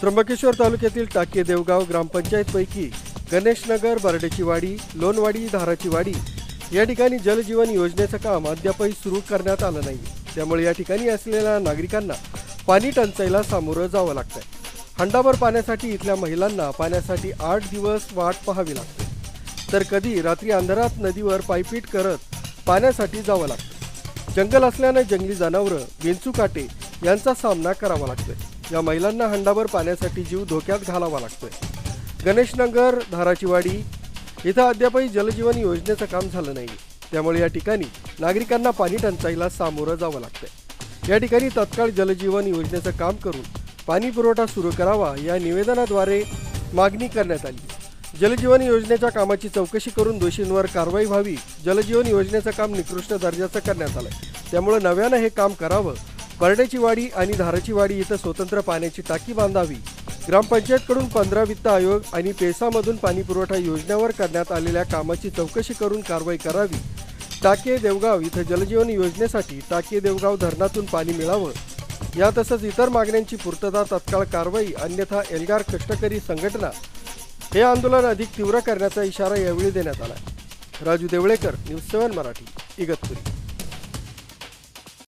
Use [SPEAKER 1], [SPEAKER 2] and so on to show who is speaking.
[SPEAKER 1] त्र्यंबकेश्वर तालुक्यातील टाके देवगाव ग्रामपंचायतपैकी गणेशनगर बर्डेची वाडी लोणवाडी धाराची वाडी या ठिकाणी जलजीवन योजनेचं काम अद्यापही सुरू करण्यात आलं नाही. त्यामुळे या ठिकाणी असलेल्या नागरिकांना पाणी टंचाईला सामोरं जावं लागतंय. हंडाभर पाण्यासाठी इथल्या महिलांना पाण्यासाठी आठ दिवस वाट पाहावी लागते. तर कधी रात्री अंधारात नदीवर पायपीट करत पाण्यासाठी जावं लागतं. जंगल असल्यानं जंगली जनावरं विंचू काटे यांचा सामना करावा लागतोय. या महिलांना हंडाभर पाण्यासाठी जीव धोक्यात घालावा लागतोय. गणेशनगर धाराचीवाडी इथं अद्यापही जलजीवन योजनेचं काम झालं नाही. त्यामुळे या ठिकाणी नागरिकांना पाणी टंचाईला सामोरं जावं लागतंय. या ठिकाणी तत्काळ जलजीवन योजनेचं काम करून पाणी पुरवठा सुरू करावा या निवेदनाद्वारे मागणी करण्यात आली. जलजीवन योजनेच्या कामाची चौकशी करून दोषींवर कारवाई व्हावी जलजीवन योजनेचं काम निकृष्ट दर्जाचं करण्यात आलंय. त्यामुळे नव्यानं हे काम करावं परडेची वाडी आणि धाराची वाडी इथं स्वतंत्र पाण्याची टाकी बांधावी. ग्रामपंचायतकडून पंधरा वित्त आयोग आणि पेसामधून पाणी पुरवठा योजनेवर करण्यात आलेल्या कामाची चौकशी करून कारवाई करावी. टाके देवगाव इथं जलजीवन योजनेसाठी टाके देवगाव धरणातून पाणी मिळावं. या तसंच इतर मागण्यांची पूर्तता तत्काळ कारवाई अन्यथा एल्गार कष्टकरी संघटना हे आंदोलन अधिक तीव्र करण्याचा इशारा यावेळी देण्यात आला. Raju Devlekar news seven Marathi Igatpuri.